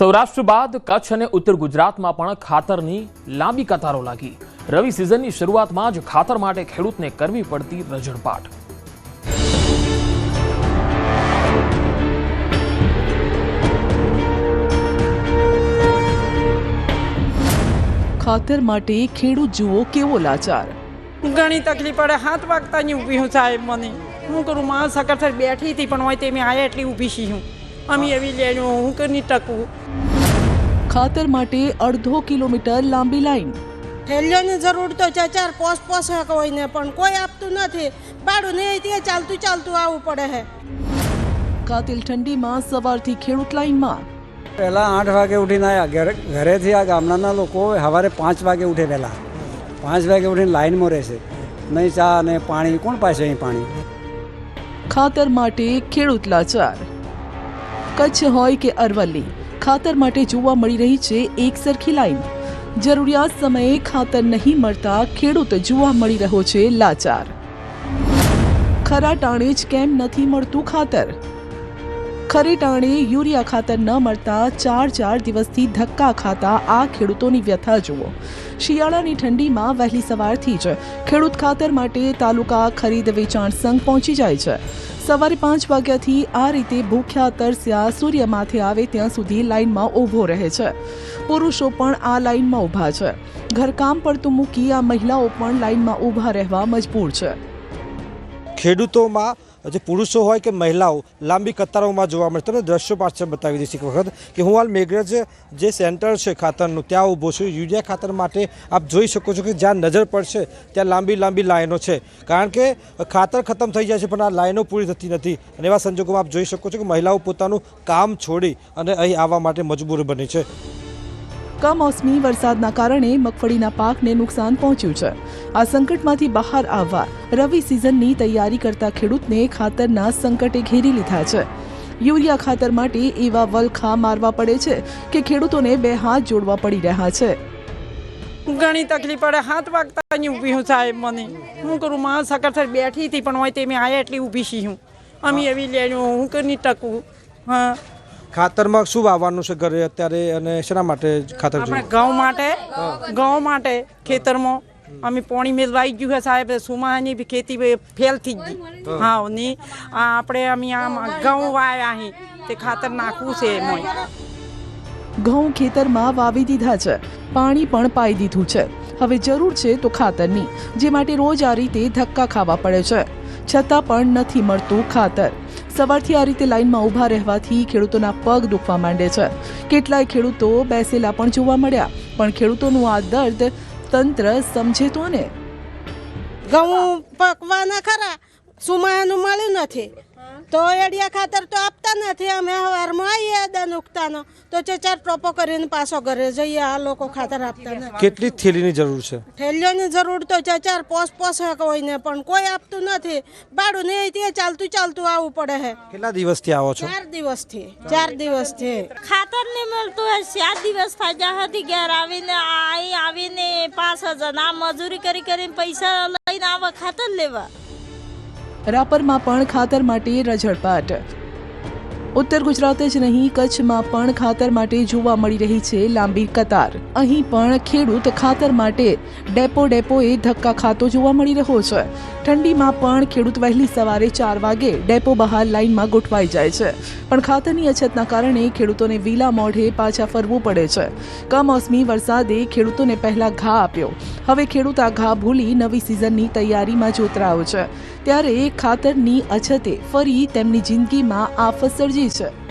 સૌરાષ્ટ્ર બાદ કચ્છ અને ઉત્તર ગુજરાતમાં પણ ખાતરની લાંબી કતારો લાગી. રવિ સિઝનની શરૂઆતમાં જ ખાતર માટે ખેડૂતને કરવી પડતી રજણપાટ ખાતર માટે ખેડૂત જુઓ કેવો લાચાર. ઘણી તકલીફ પડે હાથ વાગતાની ઊભી હું સાહેબ મને. હું કરું માં સકર બેઠી હતી પણ હોય તે મેં આયા એટલી ઊભી છી હું. અમે એવી લેણું હું કરની ટકવું. ખાતર માટે અડધો કિલોમીટર લાંબી લાઈન. થેલીઓની જરૂર તો ચાર ચાર પોસ પોસ હોય ને પણ કોઈ આપતું નથી. ભાડું નહીં તે ચાલતું ચાલતું આવવું પડે હે. કાતિલ ઠંડીમાં સવારથી ખેડૂત લાઈનમાં. પહેલાં આઠ વાગે ઉઠીને આવ્યા ઘરે ઘરેથી આ ગામડાના લોકો સવારે પાંચ વાગે ઉઠે પહેલાં. પાંચ વાગે ઉઠીને લાઈનમાં રહેશે. નહીં ચા અને પાણી. કોણ પાસે અહીં પાણી? ખાતર માટે ખેડૂત લાચાર. કચ્છ હોય કે અરવલ્લી, ખાતર માટે જોવા મળી રહી છે એક સરખી લાઈન. જરૂરિયાત સમયે ખાતર નહીં મળતા ખેડૂત જોવા મળી રહ્યો છે લાચાર. ખરા ટાણે જ કેમ નથી મળતું ખાતર? ખરે ટાણે યુરિયા ખાતર ન મળતા ચાર ચાર દિવસથી ધક્કા ખાતા આ ખેડૂતોની વ્યથા જુઓ. શિયાળાની ઠંડીમાં વહેલી સવારથી જ ખેડૂત ખાતર માટે તાલુકા ખરીદ વેચાણ સંઘ પહોંચી જાય છે. સવારે પાંચ વાગ્યાથી આ રીતે ભૂખ્યા, તરસ્યા, સૂર્ય માથે આવે ત્યાં સુધી લાઇનમાં ઊભો રહે છે. પુરુષો પણ આ લાઇનમાં ઊભા છે. ઘરકામ પડતું મૂકી આ મહિલાઓ પણ લાઇનમાં ઊભા રહેવા મજબૂર છે. ખેડૂતોમાં જે પુરુષો હોય કે મહિલાઓ લાંબી કતારોમાં જોવા મળે તમને દ્રશ્યો પાછળ બતાવી દઈશ એક વખત કે હું હાલ મેઘરજ જે સેન્ટર છે ખાતરનું, ત્યાં ઊભો છું. યુરિયા ખાતર માટે આપ જોઈ શકો છો કે જ્યાં નજર પડશે, ત્યાં લાંબી લાંબી લાઈનો છે. કારણ કે ખાતર ખતમ થઈ જાય છે, પણ આ લાઈનો પૂરી થતી નથી. અને એવા સંજોગોમાં આપ જોઈ શકો છો કે મહિલાઓ પોતાનું કામ છોડી અને અહીં આવવા માટે મજબૂર બની છે. કમોસમી વરસાદના કારણે મગફળીના પાકને નુકસાન પહોંચ્યું છે. આ સંકટમાંથી બહાર આવવા રવિ સિઝનની તૈયારી કરતા ખેડૂતને ખાતરના સંકટે ઘેરી લીધા છે. યુરિયા ખાતર માટે એવા વલખા મારવા પડે છે કે ખેડૂતોને બે હાથ જોડવા પડી રહ્યા છે. ઘણી તકલીફ પડે, હાથ વાગતાની ઊભી હું સાહેબ મને. હું કરું, માં સકર બેઠી હતી, પણ હોય તે મેં આયા એટલી ઊભી છી હું. અમે એવી લેણું હું કરી ટકું. હા ખાતરમાં શું વાવવાનું છે ઘરે અત્યારે અને શેના માટે ખાતર આપણે ઘઉં માટે ઘઉં માટે ખેતરમાં અમે પોણી મેળવાઈ ગયું છે સાહેબ સુમાની બી ખેતી ફેલ થઈ ગઈ હા ની આ આપણે અમે આમ ઘઉં વાયા અહીં તે ખાતર નાખવું છે એમાં ઘઉં ખેતરમાં વાવી દીધા છે પાણી પણ પાઈ દીધું છે. હવે જરૂર છે તો ખાતરની જે માટે રોજ આ રીતે ધક્કા ખાવા પડે છે. છતાં પણ નથી મળતું ખાતર. સવારથી આ રીતે લાઈનમાં ઊભા રહેવાથી ખેડૂતોના પગ દુખવા માંડે છે. કેટલાય ખેડૂતો બેસેલા પણ જોવા મળ્યા, પણ ખેડૂતોનું આ દર્દ તંત્ર સમજે તો ને? ઘઉં પકવાના ખરા, સુમાનું મળ્યું નથી. તો એડિયા ખાતર તો આપતા નથી અમે હવારમાં આવીએ દન ઉગતાનો. તો ચે ચાર ટોપો કરીને પાછો ઘરે જઈએ આ લોકો ખાતર આપતા નથી. કેટલી થેલીની જરૂર છે? થેલીઓની જરૂર તો ચે ચાર પોસ પોસ હોય ને પણ કોઈ આપતું નથી. ભાડું નહીં તે ચાલતું ચાલતું આવવું પડે છે કેટલા દિવસથી આવો છો? ચાર દિવસથી ચાર દિવસથી. ખાતર નહીં મળતું હોય ચાર દિવસ ફાયદા હતી ઘેર આવીને અહીં આવીને પાંચ હજાર આ મજૂરી કરી કરીને પૈસા લઈને આવા ખાતર લેવા. રાપરમાં પણ ખાતર માટે રઝળપાટ ઉત્તર ગુજરાત જ નહીં, કચ્છમાં પણ ખાતર માટે જોવા મળી રહી છે લાંબી કતાર. અહીં પણ ખેડૂત ખાતર માટે ડેપો ડેપોએ ધક્કા ખાતો જોવા મળી રહ્યો છે. ઠંડીમાં પણ ખેડૂત વહેલી સવારે ચાર વાગે ડેપો બહાર લાઈનમાં ગોઠવાઈ જાય છે. પણ ખાતરની અછતના કારણે ખેડૂતોને વીલા મોઢે પાછા ફરવું પડે છે. કમોસમી વરસાદે ખેડૂતોને પહેલા ઘા આપ્યો. હવે ખેડૂત આ ઘા ભૂલી નવી સિઝનની તૈયારીમાં જોતરાયો છે. ત્યારે ખાતરની અછતે ફરી તેમની જિંદગીમાં આફત સર્જી છે